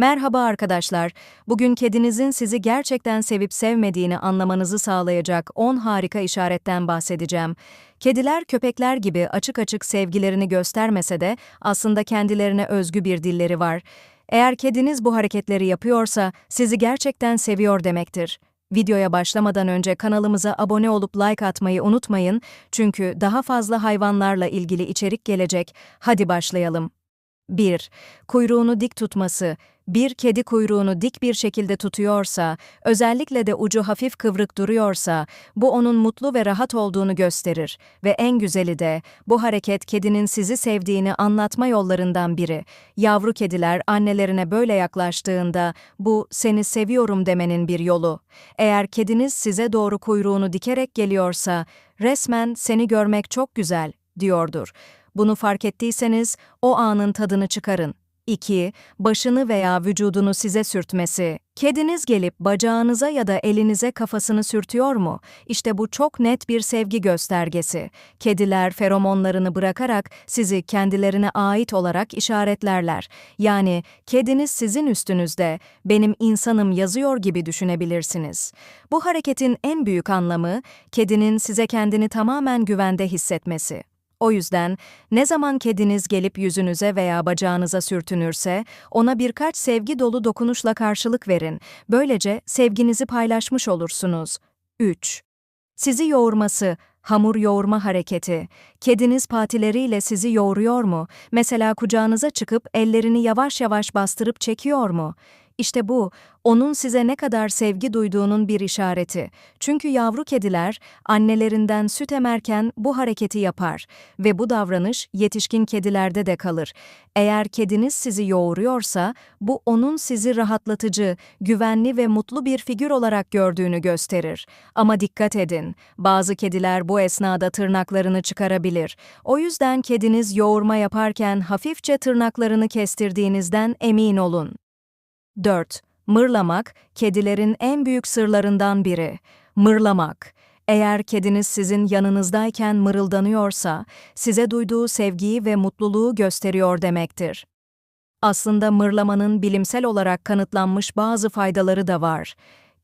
Merhaba arkadaşlar. Bugün kedinizin sizi gerçekten sevip sevmediğini anlamanızı sağlayacak 10 harika işaretten bahsedeceğim. Kediler köpekler gibi açık açık sevgilerini göstermese de aslında kendilerine özgü bir dilleri var. Eğer kediniz bu hareketleri yapıyorsa sizi gerçekten seviyor demektir. Videoya başlamadan önce kanalımıza abone olup like atmayı unutmayın çünkü daha fazla hayvanlarla ilgili içerik gelecek. Hadi başlayalım. 1. Kuyruğunu dik tutması. Bir kedi kuyruğunu dik bir şekilde tutuyorsa, özellikle de ucu hafif kıvrık duruyorsa, bu onun mutlu ve rahat olduğunu gösterir ve en güzeli de bu hareket kedinin sizi sevdiğini anlatma yollarından biri. Yavru kediler annelerine böyle yaklaştığında bu seni seviyorum demenin bir yolu. Eğer kediniz size doğru kuyruğunu dikerek geliyorsa, resmen seni görmek çok güzel diyordur. Bunu fark ettiyseniz o anın tadını çıkarın. 2. Başını veya vücudunu size sürtmesi. Kediniz gelip bacağınıza ya da elinize kafasını sürtüyor mu? İşte bu çok net bir sevgi göstergesi. Kediler feromonlarını bırakarak sizi kendilerine ait olarak işaretlerler. Yani kediniz sizin üstünüzde, benim insanım yazıyor gibi düşünebilirsiniz. Bu hareketin en büyük anlamı, kedinin size kendini tamamen güvende hissetmesi. O yüzden ne zaman kediniz gelip yüzünüze veya bacağınıza sürtünürse ona birkaç sevgi dolu dokunuşla karşılık verin. Böylece sevginizi paylaşmış olursunuz. 3. Sizi yoğurması, hamur yoğurma hareketi. Kediniz patileriyle sizi yoğuruyor mu? Mesela kucağınıza çıkıp ellerini yavaş yavaş bastırıp çekiyor mu? İşte bu, onun size ne kadar sevgi duyduğunun bir işareti. Çünkü yavru kediler annelerinden süt emerken bu hareketi yapar ve bu davranış yetişkin kedilerde de kalır. Eğer kediniz sizi yoğuruyorsa, bu onun sizi rahatlatıcı, güvenli ve mutlu bir figür olarak gördüğünü gösterir. Ama dikkat edin, bazı kediler bu esnada tırnaklarını çıkarabilir. O yüzden kediniz yoğurma yaparken hafifçe tırnaklarını kestirdiğinizden emin olun. 4. Mırlamak, kedilerin en büyük sırlarından biri. Mırlamak. Eğer kediniz sizin yanınızdayken mırıldanıyorsa, size duyduğu sevgiyi ve mutluluğu gösteriyor demektir. Aslında mırlamanın bilimsel olarak kanıtlanmış bazı faydaları da var.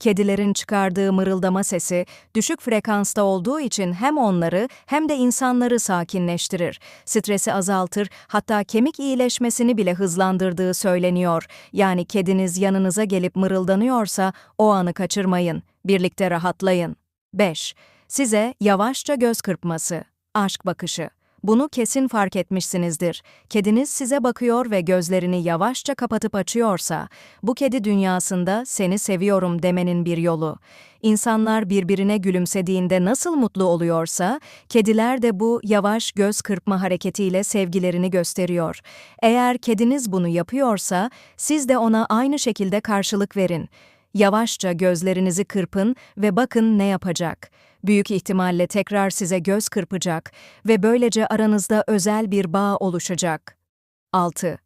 Kedilerin çıkardığı mırıldama sesi düşük frekansta olduğu için hem onları hem de insanları sakinleştirir. Stresi azaltır, hatta kemik iyileşmesini bile hızlandırdığı söyleniyor. Yani kediniz yanınıza gelip mırıldanıyorsa o anı kaçırmayın. Birlikte rahatlayın. 5. Size yavaşça göz kırpması. Aşk bakışı. Bunu kesin fark etmişsinizdir. Kediniz size bakıyor ve gözlerini yavaşça kapatıp açıyorsa, bu kedi dünyasında seni seviyorum demenin bir yolu. İnsanlar birbirine gülümsediğinde nasıl mutlu oluyorsa, kediler de bu yavaş göz kırpma hareketiyle sevgilerini gösteriyor. Eğer kediniz bunu yapıyorsa, siz de ona aynı şekilde karşılık verin. Yavaşça gözlerinizi kırpın ve bakın ne yapacak. Büyük ihtimalle tekrar size göz kırpacak ve böylece aranızda özel bir bağ oluşacak. 6.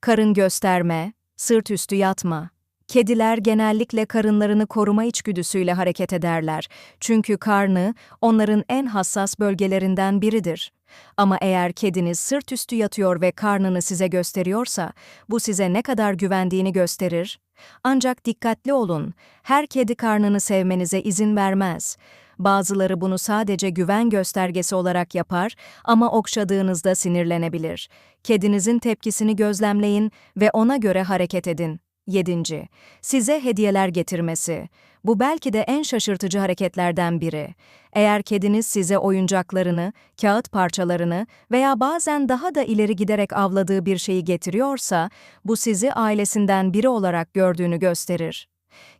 Karın gösterme, sırt üstü yatma. Kediler genellikle karınlarını koruma içgüdüsüyle hareket ederler. Çünkü karnı onların en hassas bölgelerinden biridir. Ama eğer kediniz sırt üstü yatıyor ve karnını size gösteriyorsa, bu size ne kadar güvendiğini gösterir. Ancak dikkatli olun, her kedi karnını sevmenize izin vermez. Bazıları bunu sadece güven göstergesi olarak yapar ama okşadığınızda sinirlenebilir. Kedinizin tepkisini gözlemleyin ve ona göre hareket edin. 7. Size hediyeler getirmesi. Bu belki de en şaşırtıcı hareketlerden biri. Eğer kediniz size oyuncaklarını, kağıt parçalarını veya bazen daha da ileri giderek avladığı bir şeyi getiriyorsa, bu sizi ailesinden biri olarak gördüğünü gösterir.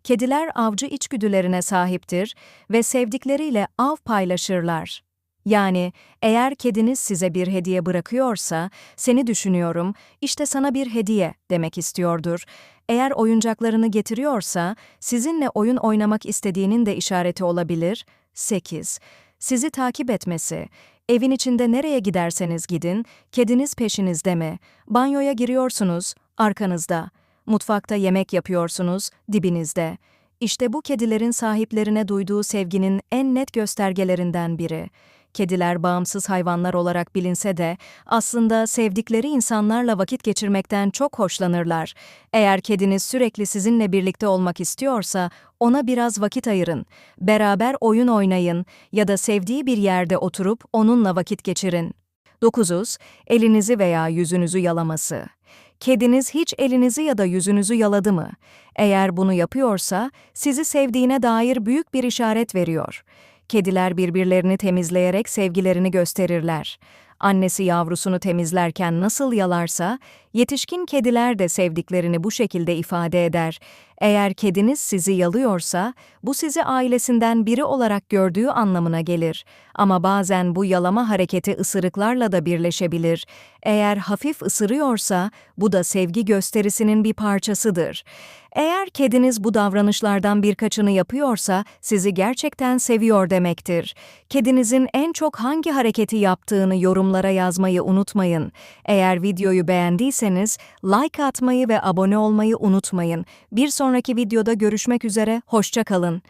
Kediler avcı içgüdülerine sahiptir ve sevdikleriyle av paylaşırlar. Yani eğer kediniz size bir hediye bırakıyorsa, seni düşünüyorum, işte sana bir hediye demek istiyordur. Eğer oyuncaklarını getiriyorsa, sizinle oyun oynamak istediğinin de işareti olabilir. 8. Sizi takip etmesi. Evin içinde nereye giderseniz gidin, kediniz peşinizde mi? Banyoya giriyorsunuz, arkanızda. Mutfakta yemek yapıyorsunuz, dibinizde. İşte bu kedilerin sahiplerine duyduğu sevginin en net göstergelerinden biri. Kediler bağımsız hayvanlar olarak bilinse de aslında sevdikleri insanlarla vakit geçirmekten çok hoşlanırlar. Eğer kediniz sürekli sizinle birlikte olmak istiyorsa ona biraz vakit ayırın. Beraber oyun oynayın ya da sevdiği bir yerde oturup onunla vakit geçirin. 9. Elinizi veya yüzünüzü yalaması. Kediniz hiç elinizi ya da yüzünüzü yaladı mı? Eğer bunu yapıyorsa, sizi sevdiğine dair büyük bir işaret veriyor. Kediler birbirlerini temizleyerek sevgilerini gösterirler. Annesi yavrusunu temizlerken nasıl yalarsa, yetişkin kediler de sevdiklerini bu şekilde ifade eder. Eğer kediniz sizi yalıyorsa, bu sizi ailesinden biri olarak gördüğü anlamına gelir. Ama bazen bu yalama hareketi ısırıklarla da birleşebilir. Eğer hafif ısırıyorsa, bu da sevgi gösterisinin bir parçasıdır. Eğer kediniz bu davranışlardan birkaçını yapıyorsa, sizi gerçekten seviyor demektir. Kedinizin en çok hangi hareketi yaptığını yorumlara yazmayı unutmayın. Eğer videoyu beğendiyseniz, like atmayı ve abone olmayı unutmayın. Bir sonraki videoda görüşmek üzere, hoşça kalın.